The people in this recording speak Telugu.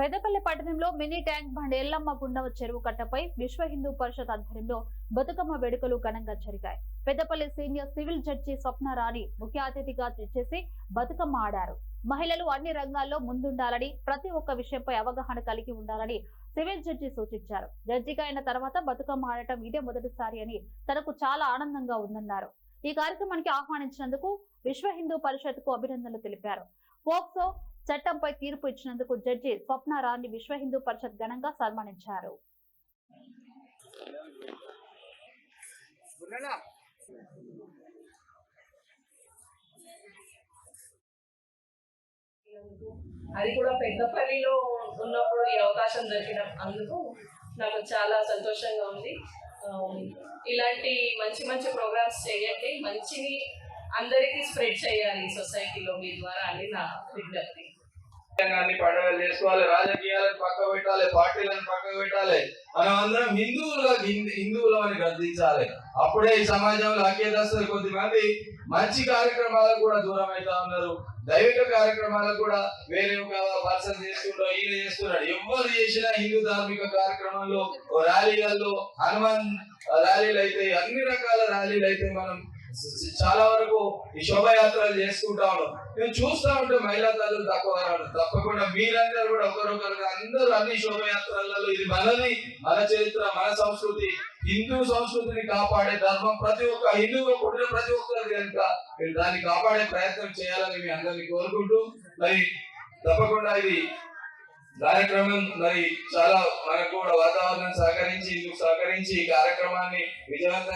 పెద్దపల్లి పట్టణంలో మినీ ట్యాంక్ బండ్ ఎల్లమ్మ గుండవ చెరువు కట్టపై విశ్వ హిందూ పరిషత్ ఆధ్వర్యంలో బతుకమ్మ వేడుకలు ఘనంగా జరిగాయి. Peddapalli senior civil judge Swapna Rani ముఖ్య అతిథిగా చేసి బతుకమ్మ ఆడారు. మహిళలు అన్ని రంగాల్లో ముందుండాలని ప్రతి ఒక్క విషయంపై అవగాహన కలిగి ఉండాలని సివిల్ జడ్జి సూచించారు. జడ్జిగా అయిన తర్వాత బతుకమ్మ ఆడటం ఇదే మొదటిసారి అని తనకు చాలా ఆనందంగా ఉందన్నారు. ఈ కార్యక్రమానికి ఆహ్వానించినందుకు విశ్వ హిందూ పరిషత్కు అభినందనలు తెలిపారు. పోక్సో చట్టంపై తీర్పు ఇచ్చినందుకు జడ్జి స్వప్న రాణి విశ్వ హిందూ పరిషత్ ఘనంగా సన్మానించారు. అది కూడా పెద్దపల్లిలో ఉన్నప్పుడు ఈ అవకాశం దొరికిన అందుకు నాకు చాలా సంతోషంగా ఉంది. ఇలాంటి మంచి మంచి ప్రోగ్రామ్స్ చేయండి. మంచిని అందరికీ స్ప్రెడ్ చేయాలి సొసైటీలో మీ ద్వారా అని నా విజ్ఞప్తి. రాజ్యాంగాన్ని చేసుకోవాలి రాజకీయాలను పక్క పెట్టాలి పార్టీలను పక్క పెట్టాలి. మనం అందరం హిందువులుగా హిందూ- అని అప్పుడే ఈ సమాజంలో అఖ్యదస్తులు కొద్దిమంది మంచి కార్యక్రమాలకు కూడా దూరం అవుతా ఉన్నారు. దైవిక కార్యక్రమాలకు కూడా వేరే ఒక పర్సన్ చేస్తుండో ఈయన చేస్తున్నాడు. ఎవరు చేసిన హిందూ ధార్మిక కార్యక్రమంలో ఓ ర్యాలీలలో హనుమాన్ ర్యాలీలు అయితే అన్ని రకాల ర్యాలీలు అయితే మనం చాలా వరకు ఈ శోభయాత్రలు చేసుకుంటా ఉన్నాం. మేము చూస్తా ఉంటే మహిళా తల్లులు తక్కువ రావడం. తప్పకుండా మీరందరూ కూడా ఒకరొకరుగా అందరూ అన్ని శోభయాత్రలలో ఇది మనది మన చరిత్ర మన సంస్కృతి. హిందూ సంస్కృతిని కాపాడే ధర్మం ప్రతి ఒక్క హిందువుగా పుట్టిన ప్రతి ఒక్కరు కనుక మీరు దాన్ని కాపాడే ప్రయత్నం చేయాలని మీ అందరినీ కోరుకుంటూ మరి తప్పకుండా ఇది కార్యక్రమం మరి చాలా మనకు కూడా వాతావరణం సహకరించి ఇందుకు సహకరించి ఈ కార్యక్రమాన్ని విజయవంతం